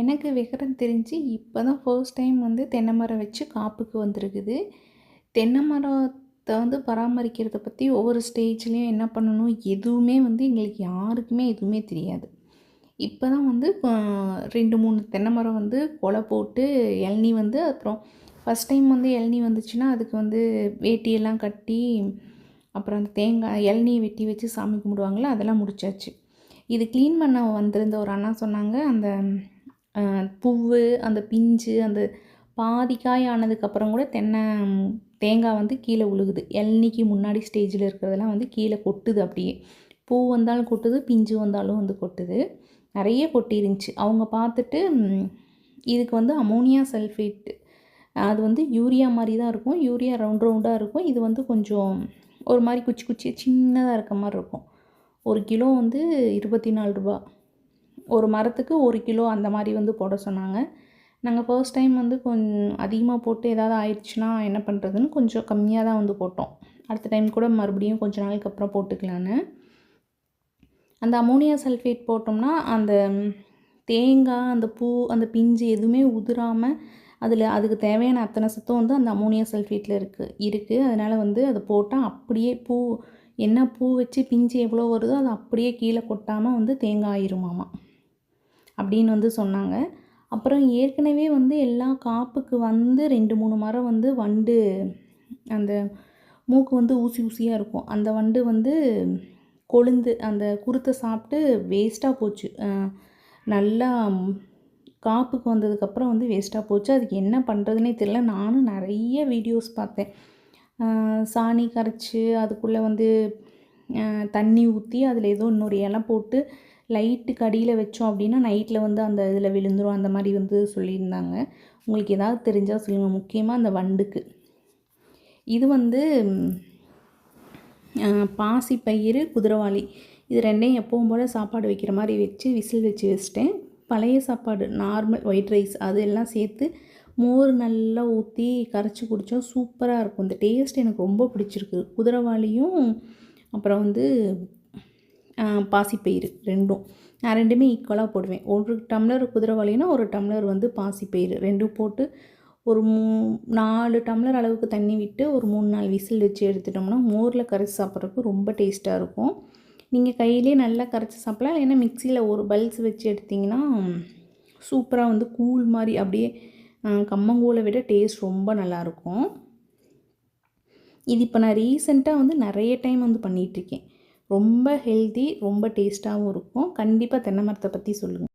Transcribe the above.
எனக்கு விவரம் தெரிஞ்சு இப்போ தான் ஃபர்ஸ்ட் டைம் வந்து தென்னை மரம் வச்சு காப்புக்கு வந்திருக்குது. தென்னை மரத்தை வந்து பராமரிக்கிறத பற்றி ஒவ்வொரு ஸ்டேஜ்லேயும் என்ன பண்ணணும் எதுவுமே வந்து எங்களுக்கு யாருக்குமே எதுவுமே தெரியாது. இப்போ தான் வந்து ரெண்டு மூணு தென்னை மரம் வந்து கொலை போட்டு இளநி வந்து அப்புறம் ஃபஸ்ட் டைம் வந்து இளநி வந்துச்சுன்னா அதுக்கு வந்து வேட்டியெல்லாம் கட்டி அப்புறம் அந்த தேங்காய் இளநியை வெட்டி வச்சு சாமி கும்பிடுவாங்களே அதெல்லாம் முடிச்சாச்சு. இது க்ளீன் பண்ண வந்திருந்த ஒரு அண்ணா சொன்னாங்க அந்த பூவு அந்த பிஞ்சு அந்த பாதி காய் ஆனதுக்கப்புறம் கூட தென்னை தேங்காய் வந்து கீழே உழுகுது. இளநிக்கு முன்னாடி ஸ்டேஜில் இருக்கிறதெல்லாம் வந்து கீழே கொட்டுது அப்படியே. பூ வந்தாலும் கொட்டுது பிஞ்சு வந்தாலும் வந்து கொட்டுது. நிறைய கொட்டிருந்துச்சு. அவங்க பார்த்துட்டு இதுக்கு வந்து அமோனியா சல்ஃபேட் அது வந்து யூரியா மாதிரி தான் இருக்கும். யூரியா ரவுண்ட் ரவுண்டாக இருக்கும். இது வந்து கொஞ்சம் ஒரு மாதிரி குச்சி குச்சி சின்னதாக இருக்க மாதிரி இருக்கும். ஒரு கிலோ வந்து இருபத்தி நாலு ரூபா. ஒரு மரத்துக்கு ஒரு கிலோ அந்த மாதிரி வந்து போட சொன்னாங்க. நாங்கள் ஃபர்ஸ்ட் டைம் வந்து கொஞ்சம் அதிகமாக போட்டு ஏதாவது ஆயிடுச்சுன்னா என்ன பண்ணுறதுன்னு கொஞ்சம் கம்மியாக தான் வந்து போட்டோம். அடுத்த டைம் கூட மறுபடியும் கொஞ்சம் நாளுக்கு அப்புறம் போட்டுக்கலான்னு. அந்த அமோனியா சல்ஃபேட் போட்டோம்னா அந்த தேங்காய் அந்த பூ அந்த பிஞ்சு எதுவுமே உதிராமல் அதில் அதுக்கு தேவையான அத்தனை சத்தம் வந்து அந்த அமோனியா சல்ஃபேட்டில் இருக்குது இருக்குது அதனால் வந்து அதை போட்டால் அப்படியே பூ என்ன பூ வச்சு பிஞ்சு எவ்வளோ வருதோ அது அப்படியே கீழே கொட்டாமல் வந்து தேங்காய் ஆயிருமாமா. அப்படின்னு வந்து சொன்னாங்க. அப்புறம் ஏற்கனவே வந்து எல்லா காப்புக்கு வந்து ரெண்டு மூணு மரம் வந்து வண்டு அந்த மூக்கு வந்து ஊசி ஊசியாக இருக்கும். அந்த வண்டு வந்து கொழுந்து அந்த குருத்தை சாப்பிட்டு வேஸ்ட்டாக போச்சு. நல்லா காப்புக்கு வந்ததுக்கப்புறம் வந்து வேஸ்ட்டாக போச்சு. அதுக்கு என்ன பண்ணுறதுனே தெரில நானும் நிறைய வீடியோஸ் பார்த்தேன். சாணி கரைச்சி அதுக்குள்ளே வந்து தண்ணி ஊற்றி அதில் ஏதோ இன்னொரு இலை போட்டு லைட்டுக்கு அடியில் வச்சோம் அப்படின்னா நைட்டில் வந்து அந்த இதில் விழுந்துடும் அந்த மாதிரி வந்து சொல்லியிருந்தாங்க. உங்களுக்கு ஏதாவது தெரிஞ்சால் சொல்லுங்கள் முக்கியமாக அந்த வண்டுக்கு. இது வந்து பாசிப்பயிறு குதிரவாளி இது ரெண்டையும் எப்பவும் போல் சாப்பாடு வைக்கிற மாதிரி வச்சு விசில் வச்சு வச்சுட்டேன். பழைய சாப்பாடு நார்மல் ஒயிட் ரைஸ் அது எல்லாம் சேர்த்து மோர் நல்லா ஊற்றி கரைச்சி குடித்தோம் சூப்பராக இருக்கும். இந்த டேஸ்ட் எனக்கு ரொம்ப பிடிச்சிருக்கு. குதிரவாளியும் அப்புறம் வந்து பாசிப்பயிறு ரெண்டும். நான் ரெண்டுமே ஈக்குவலாக போடுவேன். ஒரு டம்ளர் குதிரைவாளினா ஒரு டம்ளர் வந்து பாசிப்பயிறு ரெண்டும் போட்டு ஒரு மூ நாலு டம்ளர் அளவுக்கு தண்ணி விட்டு ஒரு மூணு நாலு விசில் வச்சு எடுத்துட்டோம்னா மோரில் கரைச்சி சாப்பிட்றதுக்கு ரொம்ப டேஸ்ட்டாக இருக்கும். நீங்கள் கையிலே நல்லா கரைச்சி சாப்பிட்லாம். இல்லைன்னா மிக்சியில் ஒரு பல்ஸ் வச்சு எடுத்திங்கன்னா சூப்பராக வந்து கூழ் மாதிரி அப்படியே கம்மங்கூழை விட டேஸ்ட் ரொம்ப நல்லாயிருக்கும் இது இப்போ நான் ரீசெண்டாக வந்து நிறைய டைம் வந்து பண்ணிகிட்ருக்கேன் ரொம்ப ஹெல்தி ரொம்ப டேஸ்ட்டாகவும் இருக்கும். கண்டிப்பாக தென்னை மரத்தை பற்றி சொல்லுங்கள்